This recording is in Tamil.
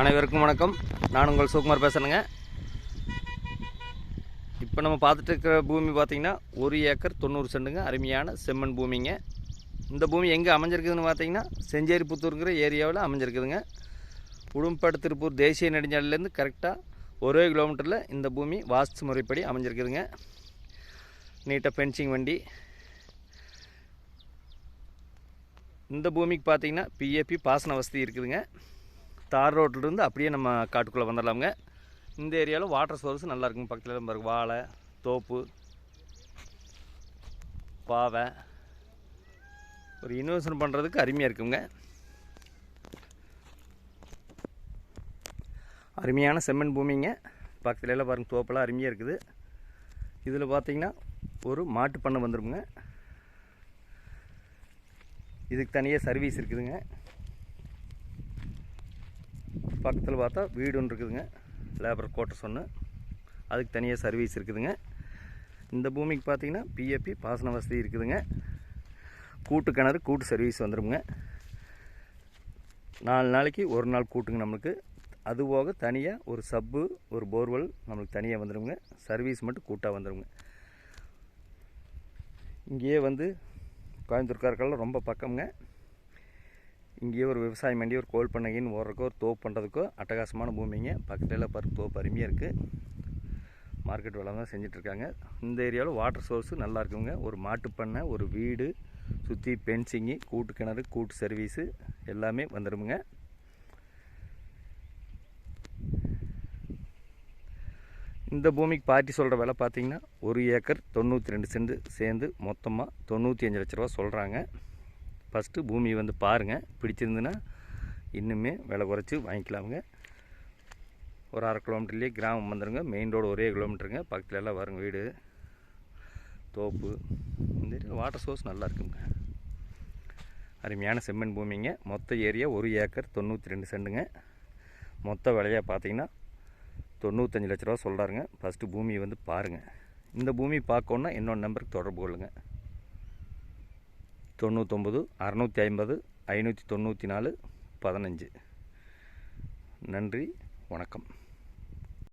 அனைவருக்கும் வணக்கம். நான் உங்கள் சுகுமார் பேசுகிறேங்க இப்போ நம்ம பார்த்துட்டு இருக்கிற பூமி பார்த்திங்கன்னா ஒரு ஏக்கர் தொண்ணூறு செண்டுங்க. அருமையான செம்மண் பூமிங்க. இந்த பூமி எங்கே அமைஞ்சிருக்குதுன்னு பார்த்தீங்கன்னா செஞ்சேரி புத்தூருங்கிற ஏரியாவில் அமைஞ்சிருக்குதுங்க. உடும்பட திருப்பூர் தேசிய நெடுஞ்சாலையிலேருந்து கரெக்டாக ஒரே கிலோமீட்டரில் இந்த பூமி வாஸ்து முறைப்படி அமைஞ்சிருக்குதுங்க. நீட்டாக ஃபென்சிங் வண்டி. இந்த பூமிக்கு பார்த்தீங்கன்னா பிஏபி பாசன வசதி இருக்குதுங்க. தார் ரோட்டிலிருந்து அப்படியே நம்ம காட்டுக்குள்ளே வந்துடலாமுங்க. இந்த ஏரியாவில் வாட்டர் சோர்ஸ் நல்லா இருக்குங்க. பக்கத்தில் பாருங்க. வாழை தோப்பு பாவை. ஒரு இன்வெஸ்ட்மெண்ட் பண்ணுறதுக்கு அருமையாக இருக்குங்க. அருமையான செம்மண் பூமிங்க. பக்கத்துல எல்லாம் பாருங்க. தோப்பெல்லாம் அருமையாக இருக்குது. இதில் பார்த்தீங்கன்னா ஒரு மாட்டு பண்ணை வந்துருங்க இதுக்கு தனியாக சர்வீஸ் இருக்குதுங்க. பக்கத்தில் பார்த்தா வீடு ஒன்று இருக்குதுங்க. லேபர் குவார்ட்டர்ஸ் ஒன்று அதுக்கு தனியாக சர்வீஸ் இருக்குதுங்க. இந்த பூமிக்கு பார்த்தீங்கன்னா பிஎப்பி பாசன வசதி இருக்குதுங்க. கூட்டு கிணறு கூட்டு சர்வீஸ் வந்துடுங்க நாலு நாளைக்கு ஒரு நாள் கூட்டுங்க நம்மளுக்கு. அது போக தனியாக ஒரு சப்பு ஒரு போர்வெல் நம்மளுக்கு தனியாக வந்துடுங்க சர்வீஸ் மட்டும் கூட்டாக வந்துடுங்க இங்கேயே வந்து கோயம்புத்தூர்காரர்கள்லாம் ரொம்ப பக்கம்ங்க. இங்கேயே ஒரு விவசாயம் பண்ணி ஒரு கோல் பண்ணைன்னு ஓடுறக்கோ ஒரு தோப்பு பண்ணுறதுக்கோ அட்டகாசமான பூமிங்க. பக்கத்தில் பாரு தோப்பு அருமையாக இருக்குது மார்க்கெட் வேலை தான் செஞ்சிட்ருக்காங்க. இந்த ஏரியாவில் வாட்டர் சோர்ஸு நல்லா இருக்குங்க. ஒரு மாட்டுப்பண்ணை ஒரு வீடு சுற்றி பென்சிங்கு கூட்டு கிணறு கூட்டு சர்வீஸு எல்லாமே வந்துடுமுங்க இந்த பூமிக்கு பார்ட்டி சொல்கிற விலை பார்த்தீங்கன்னா ஒரு ஏக்கர் தொண்ணூற்றி ரெண்டு சென்ட் சேர்ந்து மொத்தமாக தொண்ணூற்றி அஞ்சு லட்ச ரூபா சொல்கிறாங்க ஃபஸ்ட்டு பூமி வந்து பாருங்கள் பிடிச்சிருந்துன்னா இன்னுமே விலை குறைச்சி வாங்கிக்கலாமுங்க. ஒரு அரை கிலோமீட்டர்லேயே கிராமம் வந்துடுங்க மெயின் ரோடு ஒரே கிலோமீட்டருங்க. பக்கத்துல எல்லாம் வருங்க வீடு. தோப்பு. இந்த வாட்டர் சோர்ஸ் நல்லா இருக்குங்க. அருமையான செம்மண் பூமிங்க. மொத்த ஏரியா ஒரு ஏக்கர் தொண்ணூற்றி ரெண்டு செண்டுங்க. மொத்த விலையாக பார்த்தீங்கன்னா தொண்ணூத்தஞ்சு லட்ச ரூபா சொல்கிறாருங்க ஃபஸ்ட்டு பூமியை வந்து பாருங்கள் இந்த பூமி பார்க்கணுன்னா என்னோட நம்பருக்கு தொடர்பு கொள்ளுங்கள் தொண்ணூத்தொம்பது அறநூற்றி ஐம்பது ஐநூற்றி தொண்ணூற்றி நாலு பதினஞ்சு. நன்றி வணக்கம்.